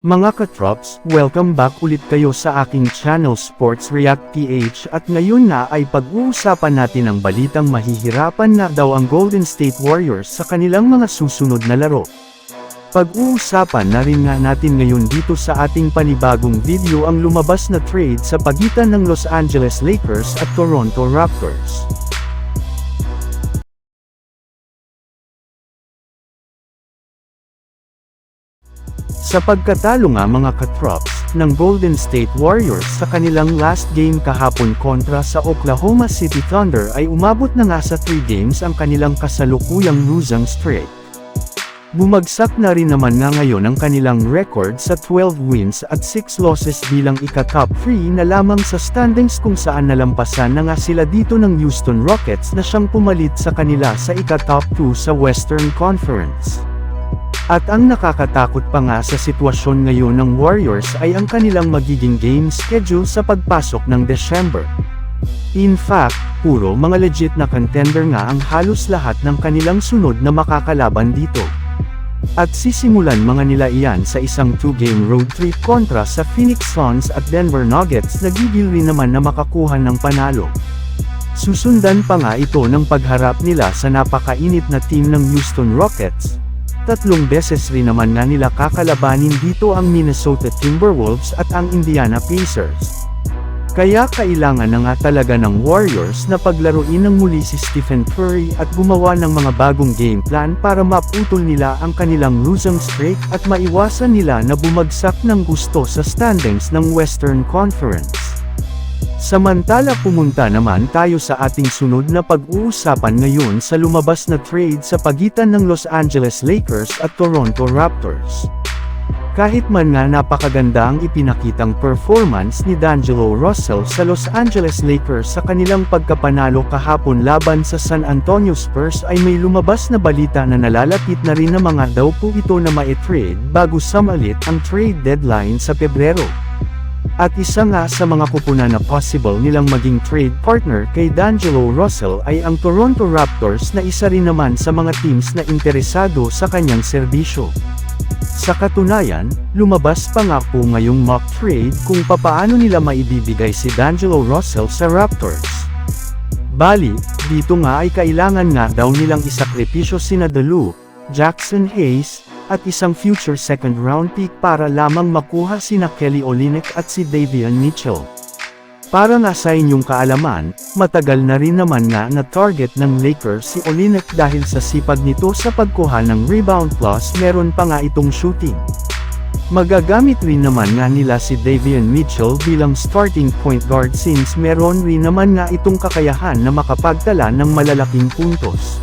Mga katrops, welcome back ulit kayo sa aking channel Sports React PH at ngayon na ay pag-uusapan natin ang balitang mahihirapan na daw ang Golden State Warriors sa kanilang mga susunod na laro. Pag-uusapan na rin nga natin ngayon dito sa ating panibagong video ang lumabas na trade sa pagitan ng Los Angeles Lakers at Toronto Raptors. Sa pagkatalo nga mga katrops, ng Golden State Warriors sa kanilang last game kahapon kontra sa Oklahoma City Thunder ay umabot na nga sa 3 games ang kanilang kasalukuyang losing streak. Bumagsak na rin naman nga ngayon ang kanilang record sa 12 wins at 6 losses bilang ika-top 3 na lamang sa standings kung saan nalampasan na nga sila dito ng Houston Rockets na siyang pumalit sa kanila sa ika-top 2 sa Western Conference. At ang nakakatakot pa nga sa sitwasyon ngayon ng Warriors ay ang kanilang magiging game schedule sa pagpasok ng December. In fact, puro mga legit na contender nga ang halos lahat ng kanilang sunod na makakalaban dito. At sisimulan mga nila iyan sa isang two-game road trip kontra sa Phoenix Suns at Denver Nuggets na gigil rin naman na makakuha ng panalo. Susundan pa nga ito ng pagharap nila sa napakainit na team ng Houston Rockets, Tatlong beses rin naman nga nila kakalabanin dito ang Minnesota Timberwolves at ang Indiana Pacers. Kaya kailangan na nga talaga ng Warriors na paglaruin ng muli si Stephen Curry at gumawa ng mga bagong game plan para maputol nila ang kanilang losing streak at maiwasan nila na bumagsak ng gusto sa standings ng Western Conference. Samantala pumunta naman tayo sa ating sunod na pag-uusapan ngayon sa lumabas na trade sa pagitan ng Los Angeles Lakers at Toronto Raptors. Kahit man nga napakaganda ang ipinakitang performance ni D'Angelo Russell sa Los Angeles Lakers sa kanilang pagkapanalo kahapon laban sa San Antonio Spurs ay may lumabas na balita na nalalapit na rin na mga daw po ito na ma-trade bago samalit ang trade deadline sa Pebrero. At isa nga sa mga kupunan na possible nilang maging trade partner kay D'Angelo Russell ay ang Toronto Raptors na isa rin naman sa mga teams na interesado sa kanyang serbisyo. Sa katunayan, lumabas pa nga po ngayong mock trade kung papaano nila maibibigay si D'Angelo Russell sa Raptors. Bali, dito nga ay kailangan nga daw nilang isakripisyo sina Dalu, Jackson Hayes, at isang future second round pick para lamang makuha sina Kelly Olynyk at si Davion Mitchell. Para nga sa inyong kaalaman, matagal na rin naman nga na target ng Lakers si Olynyk dahil sa sipag nito sa pagkuha ng rebound plus meron pa nga itong shooting. Magagamit rin naman nga nila si Davion Mitchell bilang starting point guard since meron rin naman nga itong kakayahan na makapagtala ng malalaking puntos.